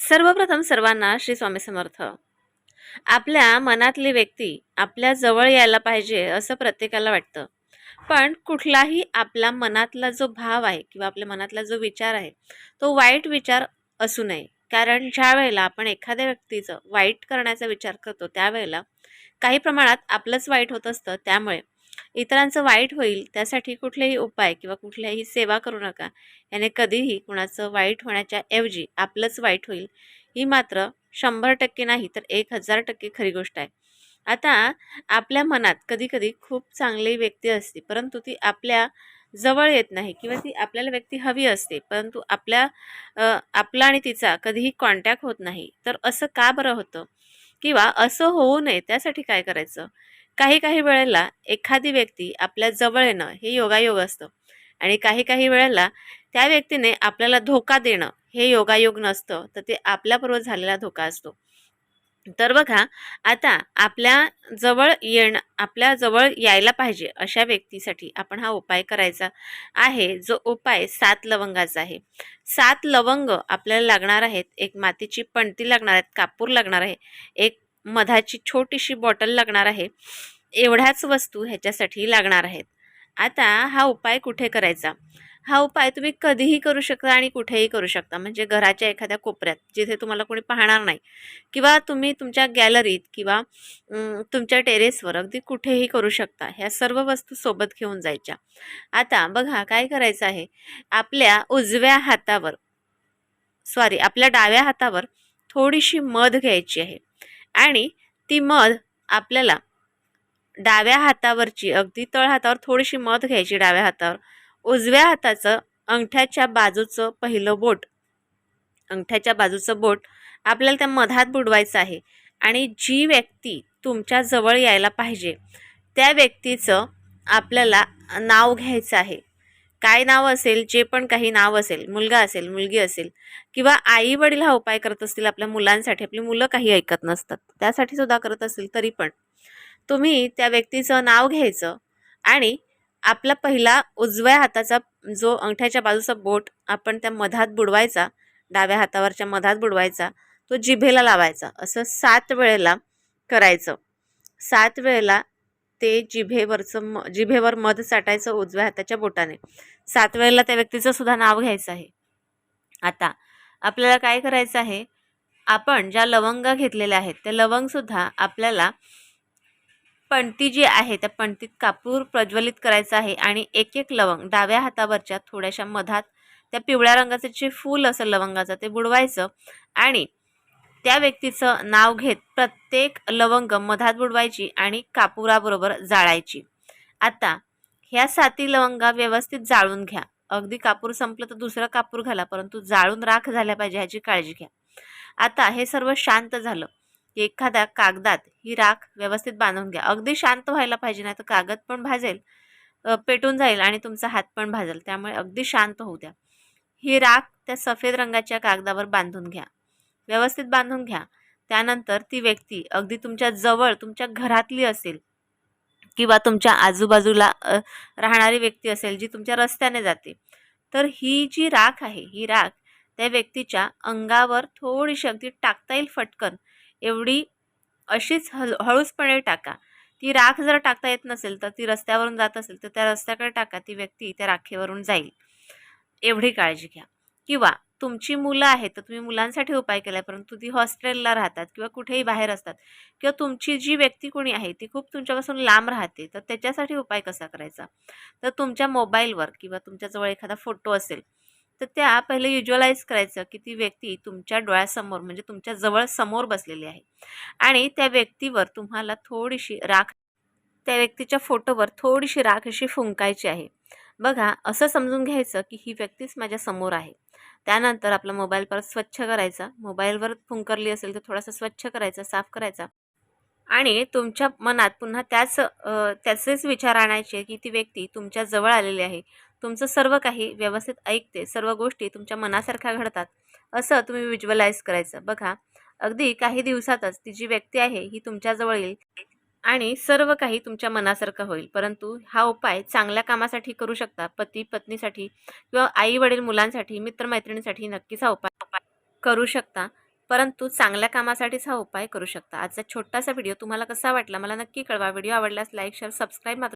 सर्वप्रथम सर्वांना श्री स्वामी समर्थ. आपल्या मनातली व्यक्ती आपल्या जवळ यायला पाहिजे असं प्रत्येकाला वाटतं. पण कुठलाही आपला मनातला जो भाव आहे किंवा आपल्या मनातला जो विचार आहे तो वाईट विचार असू नये. कारण ज्या वेळेला आपण एखाद्या व्यक्तीचं वाईट करण्याचा विचार करतो त्यावेळेला काही प्रमाणात आपलंच वाईट होत असतं. त्यामुळे इतरांचं वाईट होईल त्यासाठी कुठलेही उपाय किंवा कुठल्याही सेवा करू नका. याने कधीही कुणाचं वाईट होण्याच्या ऐवजी आपलंच वाईट होईल. ही मात्र शंभर टक्के नाही तर एक हजार टक्के खरी गोष्ट आहे. आता आपल्या मनात कधीकधी खूप चांगली व्यक्ती असते परंतु ती आपल्या जवळ येत नाही किंवा ती आपल्याला व्यक्ती हवी असते परंतु आपल्या आपला आणि तिचा कधीही कॉन्टॅक्ट होत नाही. तर असं का बरं होतं? किंवा असं होऊ नये त्यासाठी काय करायचं? काही काही वेळेला एखादी व्यक्ती आपल्या जवळ येणं हे योगायोग असतं. आणि काही काही वेळेला त्या व्यक्तीने आपल्याला धोका देणं हे योगायोग नसतं तर ते आपल्याबरोबर झालेला धोका असतो. तर बघा आता आपल्या जवळ येणं आपल्या जवळ यायला पाहिजे अशा व्यक्तीसाठी आपण हा उपाय करायचा आहे जो उपाय सात लवंगाचा आहे. सात लवंग आपल्याला लागणार आहेत एक मातीची पणती लागणार आहेत कापूर लागणार आहे एक मधाची छोटीशी बॉटल लागणार आहे. एवढ्याच वस्तू ह्याच्यासाठी लागणार आहेत. आता हा उपाय कुठे करायचा? हा उपाय तुम्ही कधीही करू शकता आणि कुठेही करू शकता. म्हणजे घराच्या एखाद्या कोपऱ्यात जिथे तुम्हाला कोणी पाहणार नाही. किंवा तुम्ही तुमच्या गॅलरीत किंवा तुमच्या टेरेसवर अगदी कुठेही करू शकता. ह्या सर्व वस्तू सोबत घेऊन जायच्या. आता बघा काय करायचं आहे. आपल्या उजव्या हातावर सॉरी आपल्या डाव्या हातावर थोडीशी मध घ्यायची आहे. आणि ती मध आपल्याला डाव्या हातावरची अगदी तळ हातावर थोडीशी मध घ्यायची डाव्या हातावर. उजव्या हाताचं अंगठ्याच्या बाजूचं पहिलं बोट. अंगठ्याच्या बाजूचं बोट आपल्याला त्या मधात बुडवायचं आहे. आणि जी व्यक्ती तुमच्या जवळ यायला पाहिजे त्या व्यक्तीचं आपल्याला नाव घ्यायचं आहे. काय नाव असेल जे पण काही नाव असेल मुलगा असेल मुलगी असेल किंवा आई वडील हा उपाय करत असतील आपल्या मुलांसाठी आपली मुलं काही ऐकत नसतात त्यासाठी सुद्धा करत असतील तरी पण. तुम्ही त्या व्यक्तीचं नाव घ्यायचं आणि आपला पहिला उजव्या हाताचा जो अंगठ्याच्या बाजूचा बोट आपण त्या मधात बुडवायचा डाव्या हातावरच्या मधात बुडवायचा तो जिभेला लावायचा असं सात वेळेला करायचं. सात वेळेला ते जिभेवरचं म जिभेवर मध साठायचं उजव्या हाताच्या बोटाने. सात वेळेला त्या व्यक्तीचं सुद्धा नाव घ्यायचं आहे. आता आपल्याला काय करायचं आहे? आपण ज्या लवंगा घेतलेल्या आहेत त्या लवंगसुद्धा आपल्याला पणती जी आहे त्या पणतीत कापूर प्रज्वलित करायचं आहे आणि एक एक लवंग डाव्या हातावरच्या थोड्याशा मधात त्या पिवळ्या रंगाचं जे फूल असं लवंगाचं ते बुडवायचं आणि त्या व्यक्तीचं नाव घेत प्रत्येक लवंग मधात बुडवायची आणि कापुराबरोबर जाळायची. आता ह्या साती लवंगा व्यवस्थित जाळून घ्या. अगदी कापूर संपलं तर दुसरं कापूर घाला परंतु जाळून राख झाल्या पाहिजे ह्याची काळजी घ्या. आता हे सर्व शांत झालं. की एखाद्या कागदात ही राख व्यवस्थित बांधून घ्या. अगदी शांत व्हायला पाहिजे नाही तर कागद पण भाजेल पेटून जाईल आणि तुमचा हात पण भाजेल. त्यामुळे अगदी शांत होऊ द्या. ही राख त्या सफेद रंगाच्या कागदावर बांधून घ्या. व्यवस्थित बांधून घ्या. त्यानंतर ती व्यक्ती अगदी तुमच्या जवळ तुमच्या घरातली असेल किंवा तुमच्या आजूबाजूला राहणारी व्यक्ती असेल जी तुमच्या रस्त्याने जाते तर ही जी राख आहे ही राख त्या व्यक्तीच्या अंगावर थोडीशी अगदी टाकता येईल फटकन. एवढी अशीच हल हळूचपणे टाका. ती राख जर टाकता येत नसेल तर ती रस्त्यावरून जात असेल तर त्या रस्त्याकडे टाका. ती व्यक्ती त्या राखेवरून जाईल. एवढी काळजी घ्या. किंवा तुमची मुलं आहेत तर तुम्ही मुलांसाठी उपाय केला परंतु ती हॉस्टेलला राहतात किंवा कुठेही बाहेर असतात किंवा तुमची जी व्यक्ती कोणी आहे ती खूप तुमच्यापासून लांब राहते तर त्याच्यासाठी उपाय कसा करायचा? तर तुमच्या मोबाईलवर किंवा तुमच्याजवळ एखादा फोटो असेल तर त्या पहिले युज्युअलाइज करायचं की ती व्यक्ती तुमच्या डोळ्यासमोर म्हणजे तुमच्या जवळ समोर बसलेली आहे आणि त्या व्यक्तीवर तुम्हाला थोडीशी राख त्या व्यक्तीच्या फोटोवर थोडीशी राख अशी फुंकायची आहे. बघा असं समजून घ्यायचं की ही व्यक्तीच माझ्यासमोर आहे. त्यानंतर आपला मोबाईल परत स्वच्छ करायचा. मोबाईलवर फुंकरली असेल तर थोडासा स्वच्छ करायचा साफ करायचा. आणि तुमच्या मनात पुन्हा त्याच त्याचेच विचार आणायचे की ती व्यक्ती तुमच्या जवळ आलेली आहे. तुमचं सर्व काही व्यवस्थित ऐकते सर्व गोष्टी तुमच्या मनासारख्या घडतात. असं तुम्ही विज्युअलाइज करायचं. बघा अगदी काही दिवसातच ती जी व्यक्ती आहे ही तुमच्याजवळ येईल. आणि सर्व काही तुमच्या मनासारखं होईल. परंतु हा उपाय चांगल्या कामासाठी करू शकता. पती पत्नीसाठी किंवा आई वडील मुलांसाठी मित्रमैत्रिणींसाठी नक्कीच हा उपाय करू शकता. परंतु चांगल्या कामासाठीच हा उपाय करू शकता. आजचा छोटासा व्हिडिओ तुम्हाला कसा वाटला? मला नक्की कळवा. व्हिडिओ आवडल्यास लाईक शेअर सबस्क्राईब मात्र